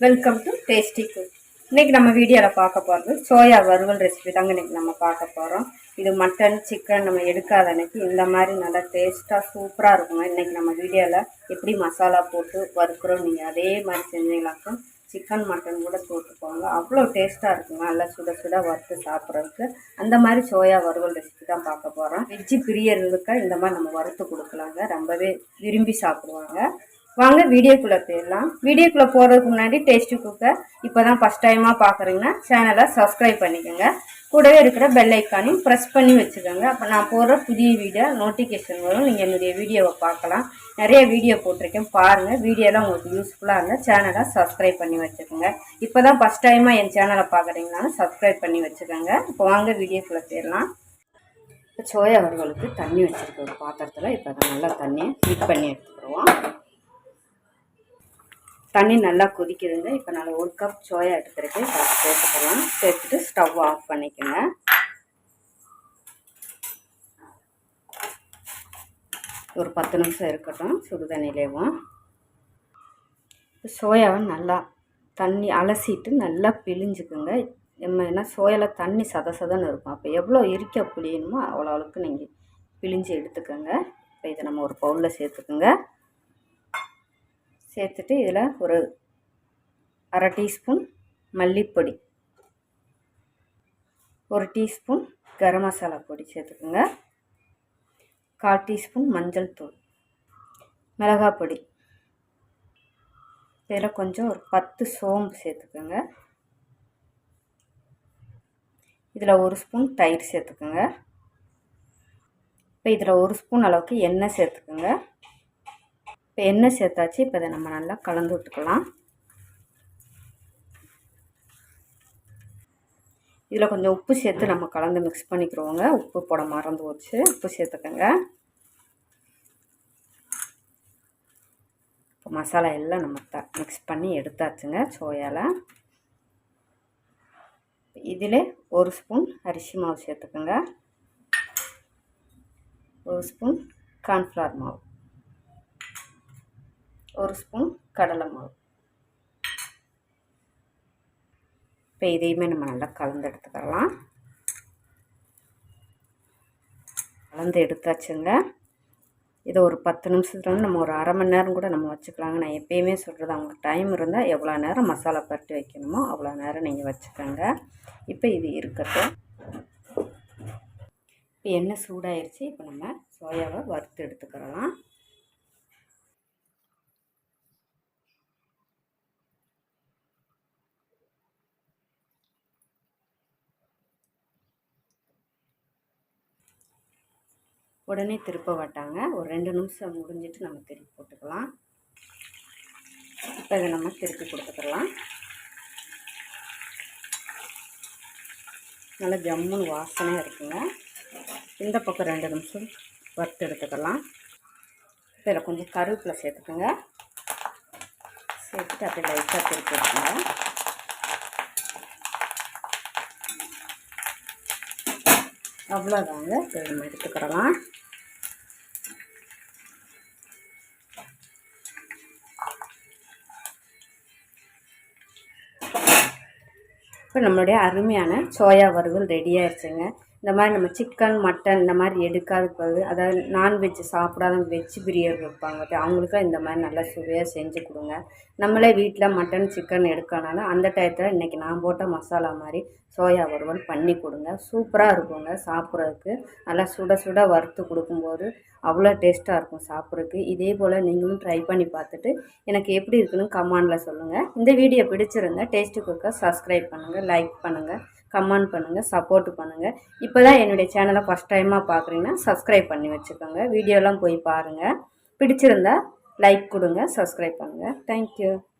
Welcome to tasty cook இன்றைக்கி நம்ம வீடியோவில் பார்க்க போகிறது சோயா வறுவல் ரெசிபி தாங்க இன்றைக்கி நம்ம பார்க்க போகிறோம் இது மட்டன் சிக்கன் நம்ம எடுக்காத அன்றைக்கி இந்த மாதிரி நல்லா டேஸ்ட்டாக சூப்பராக இருக்குங்க. இன்றைக்கி நம்ம வீடியோவில் எப்படி மசாலா போட்டு வறுக்கிறோம் நீங்கள் அதே மாதிரி செஞ்சீங்களாக்கும் சிக்கன் மட்டன் கூட போட்டுக்கோங்க. அவ்வளோ டேஸ்ட்டாக இருக்குங்க. நல்லா சுட சுட வறுத்து சாப்பிட்றதுக்கு. அந்த மாதிரி சோயா வறுவல் ரெசிபி தான் பார்க்க போகிறோம் வெஜ்ஜு பிரியர்களுக்கு இந்த மாதிரி நம்ம வறுத்து கொடுக்கலாங்க. ரொம்பவே விரும்பி சாப்பிடுவாங்க. வாங்க வீடியோக்குள்ளே போயிடலாம். வீடியோக்குள்ளே போகிறதுக்கு முன்னாடி டேஸ்ட்டு குக்கை இப்போ தான் ஃபஸ்ட் டைமாக பார்க்குறீங்கன்னா சேனலை சப்ஸ்கிரைப் பண்ணிக்கோங்க. கூடவே இருக்கிற பெல் ஐக்கானையும் ப்ரெஸ் பண்ணி வச்சுக்கோங்க. அப்போ நான் போடுற புதிய வீடியோ நோட்டிஃபிகேஷன் வரும். நீங்கள் என்னுடைய வீடியோவை பார்க்கலாம். நிறைய வீடியோ போட்டிருக்கேன். பாருங்கள் வீடியோலாம் உங்களுக்கு யூஸ்ஃபுல்லாக இருந்தால் சேனலை சப்ஸ்கிரைப் பண்ணி வச்சுக்கோங்க. இப்போ தான் ஃபஸ்ட் டைமாக என் சேனலை பார்க்குறீங்கனாலும் சப்ஸ்கிரைப் பண்ணி வச்சுக்கோங்க. இப்போ வாங்க வீடியோக்குள்ளே போயிடலாம். இப்போ சோயா வறுவலுக்கு தண்ணி வச்சுருக்க ஒரு பாத்திரத்தில் இப்போ அதை நல்லா தண்ணியை ஹீட் பண்ணி எடுத்துக்கிடுவோம். தண்ணி நல்லா கொதிக்குதுங்க. இப்போ நான் ஒரு கப் சோயா எடுத்துருக்கேன். அதை சேர்த்துக்கலாம் சேர்த்துட்டு ஸ்டவ் ஆஃப் பண்ணிக்கோங்க. ஒரு பத்து நிமிஷம் இருக்கட்டும். சுடு தண்ணியிலேவும் சோயாவை நல்லா தண்ணி அலசிட்டு நல்லா பிழிஞ்சுக்குங்க. நம்ம ஏன்னா சோயாவில் தண்ணி சத சதன்னு இருக்கும். அப்போ எவ்வளோ இருக்க புளியணுமோ அவ்வளோ அளவுக்கு நீங்கள் பிழிஞ்சு எடுத்துக்கோங்க. இப்போ இதை நம்ம ஒரு பவுலில் சேர்த்துக்குங்க. சேர்த்துட்டு இதில் ஒரு அரை டீஸ்பூன் மல்லிப்பொடி ஒரு டீஸ்பூன் கரம் மசாலா பொடி சேர்த்துக்குங்க கால் டீஸ்பூன் மஞ்சள் தூள் மிளகாய் பொடி. இதில் கொஞ்சம் ஒரு பத்து சோம்பு சேர்த்துக்கோங்க. இதில் ஒரு ஸ்பூன் தயிர் சேர்த்துக்கோங்க. இப்போ இதில் ஒரு ஸ்பூன் அளவுக்கு எண்ணெய் சேர்த்துக்கோங்க. இப்போ எண்ணெய் சேர்த்தாச்சு இப்போ இதை நம்ம நல்லா கலந்து விட்டுக்கலாம். இதில் கொஞ்சம் உப்பு சேர்த்து நம்ம கலந்து மிக்ஸ் பண்ணிக்கிறோங்க. உப்பு போட மறந்து போச்சு. உப்பு சேர்த்துக்கோங்க. இப்போ மசாலா எல்லாம் நம்ம த மிக்ஸ் பண்ணி எடுத்தாச்சுங்க சோயாவில் இதில் ஒரு ஸ்பூன் அரிசி மாவு சேர்த்துக்கோங்க. ஒரு ஸ்பூன் கார்ன்ஃப்ளவர் மாவு. ஒரு ஸ்பூன் கடலை மாவு. இப்போ இதையுமே நம்ம நல்லா கலந்து எடுத்துக்கலாம். கலந்து எடுத்தாச்சுங்க. இதை ஒரு பத்து நிமிஷத்துல நம்ம ஒரு அரை மணி நேரம் கூட நம்ம வச்சுக்கலாங்க. நான் எப்பயுமே சொல்கிறது அவங்க டைம் இருந்தால் எவ்வளோ நேரம் மசாலா பரட்டி வைக்கணுமோ அவ்வளோ நேரம் நீங்கள் வச்சுக்கோங்க. இப்போ இது இருக்கட்டும். இப்போ எண்ணெய் சூடாயிருச்சு. இப்போ நம்ம சோயாவை வறுத்து எடுத்துக்கிறலாம் உடனே திருப்ப மாட்டாங்க. ஒரு ரெண்டு நிமிஷம் முடிஞ்சிட்டு நம்ம திருப்பி போட்டுக்கலாம். இப்போ இதை நம்ம திருப்பி கொடுத்துக்கலாம். நல்லா ஜம்முன்னு வாசனையாக இருக்குங்க. இந்த பக்கம் ரெண்டு நிமிஷம் வறுத்து எடுத்துக்கலாம். இதில் கொஞ்சம் கருவேப்பிலை சேர்த்துக்கோங்க. சேர்த்துட்டு அப்படியே லைட்டாக திருப்பி எடுத்துங்க அவ்வளோதாங்க இதை நம்ம எடுத்துக்கிடலாம் இப்போ நம்மளுடைய அருமையான சோயா வறுவல் ரெடி ஆயிடுச்சுங்க. இந்த மாதிரி நம்ம சிக்கன் மட்டன் இந்த மாதிரி எடுக்காத பதில் அதாவது நான்வெஜ் சாப்பிடாத வெஜ் பிரியர் இருப்பாங்க அவங்களுக்கும் இந்த மாதிரி நல்லா சுவையாக செஞ்சு கொடுங்க. நம்மளே வீட்டில் மட்டன் சிக்கன் எடுக்கனாலும் அந்த டயத்தில் இன்றைக்கி நான் போட்ட மசாலா மாதிரி சோயா வறுவல் பண்ணி கொடுங்க. சூப்பராக இருக்குங்க சாப்பிட்றதுக்கு. நல்லா சுட சுட வறுத்து கொடுக்கும்போது அவ்வளோ டேஸ்ட்டாக இருக்கும் சாப்பிட்றதுக்கு. இதே போல் நீங்களும் ட்ரை பண்ணி பார்த்துட்டு எனக்கு எப்படி இருக்குன்னு கமாண்டில் சொல்லுங்கள் இந்த வீடியோ பிடிச்சிருந்தா டேஸ்ட்டு குக்கை சப்ஸ்கிரைப் பண்ணுங்கள் லைக் பண்ணுங்கள் கமெண்ட் பண்ணுங்கள் சப்போர்ட் பண்ணுங்கள் இப்போ தான் என்னுடைய சேனலை ஃபஸ்ட் டைமாக பார்க்குறீங்கன்னா சப்ஸ்கிரைப் பண்ணி வச்சுக்கோங்க. வீடியோலாம் போய் பாருங்கள் பிடிச்சிருந்தா லைக் கொடுங்க சப்ஸ்கிரைப் பண்ணுங்கள் தேங்க்யூ